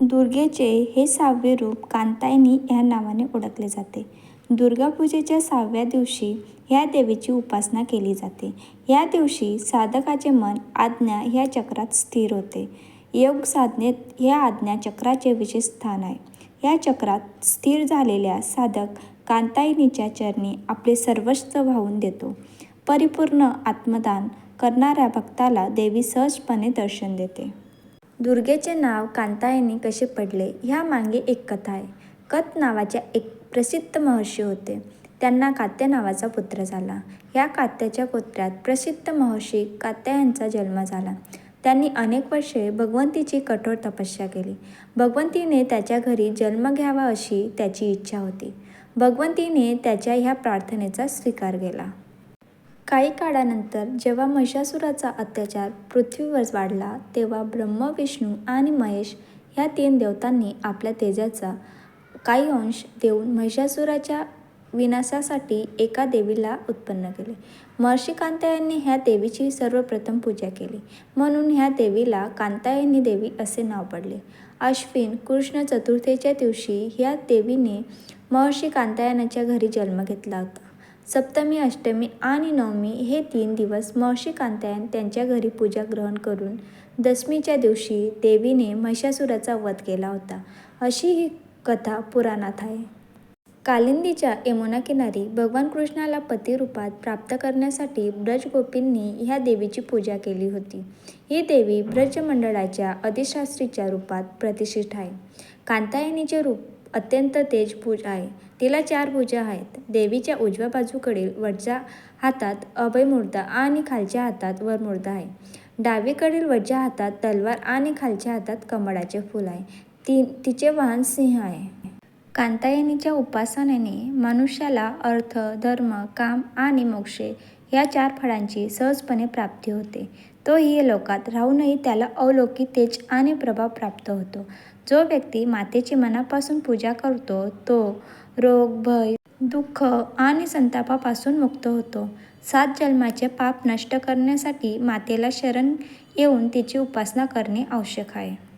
दुर्गेचे हे सहावे रूप कांतायनी या नावाने ओळखले जाते. दुर्गापूजेच्या सहाव्या दिवशी ह्या देवीची उपासना केली जाते. या दिवशी साधकाचे मन आज्ञा ह्या चक्रात स्थिर होते. योगसाधनेत ह्या आज्ञा चक्राचे विशेष स्थान आहे. या चक्रात स्थिर झालेल्या साधक कात्यायनीच्या चरणी आपले सर्वस्व वाहून देतो. परिपूर्ण आत्मदान करणाऱ्या भक्ताला देवी सहजपणे दर्शन देते. दुर्गेचे नाव कांतायने कसे पडले ह्या मागे एक कथा आहे. कत नावाचे एक प्रसिद्ध महर्षी होते. त्यांना कात्य नावाचा पुत्र झाला. ह्या कात्याच्या पुत्रात प्रसिद्ध महर्षी कात्यायांचा जन्म झाला. त्यांनी अनेक वर्षे भगवंतीची कठोर तपस्या केली. भगवंतीने त्याच्या घरी जन्म घ्यावा अशी त्याची इच्छा होती. भगवंतीने त्याच्या ह्या प्रार्थनेचा स्वीकार केला. काही काळानंतर जेव्हा महिषासुराचा अत्याचार पृथ्वीवर वाढला तेव्हा ब्रह्म विष्णू आणि महेश ह्या तीन देवतांनी आपल्या तेजाचा काही अंश देऊन महिषासुराच्या विनाशासाठी एका देवीला उत्पन्न केले. महर्षी कांतायनी ह्या देवीची सर्वप्रथम पूजा केली. म्हणून ह्या देवीला कांतायनी देवी असे नाव पडले. अश्विन कृष्ण चतुर्थीच्या दिवशी ह्या देवीने महर्षी कांतायनाच्या घरी जन्म घेतला होता. सप्तमी, अष्टमी आणि नवमी हे तीन दिवस महर्षी कांतायन त्यांच्या घरी पूजा ग्रहण करून दशमीच्या दिवशी देवीने महिषासुराचा वध केला होता अशी ही कथा पुराणात आहे. कालिंदीच्या यमुना किनारी भगवान कृष्णाला पतिरूपात प्राप्त करण्यासाठी ब्रजगोपींनी ह्या देवीची पूजा केली होती. ही देवी ब्रजमंडळाच्या अधिशास्त्रीच्या रूपात प्रतिष्ठित आहे. कांतायनीचे रूप अत्यंत तेजपूज आहे. तिला चार भुजा आहेत. देवीच्या उजव्या बाजूकडील वरच्या हातात अभयमुद्रा आणि खालच्या हातात वरमुद्रा आहे. डावीकडील वरच्या हातात तलवार आणि खालच्या हातात कमळाचे फूल आहे. ती तिचे वाहन सिंह आहे. कांतायनीच्या उपासनेने मनुष्याला अर्थ, धर्म, काम आणि मोक्ष या चार फळांची सहजपणे प्राप्ती होते. तो लोकात राहूनही त्याला अलौकिक तेज आणि प्रभाव प्राप्त होतो. जो व्यक्ती मातेची मनापासून पूजा करतो तो रोग, भय, दुःख आणि संतापापासून मुक्त होतो. सात जन्माचे पाप नष्ट करण्यासाठी मातेला शरण येऊन तिची उपासना करणे आवश्यक आहे.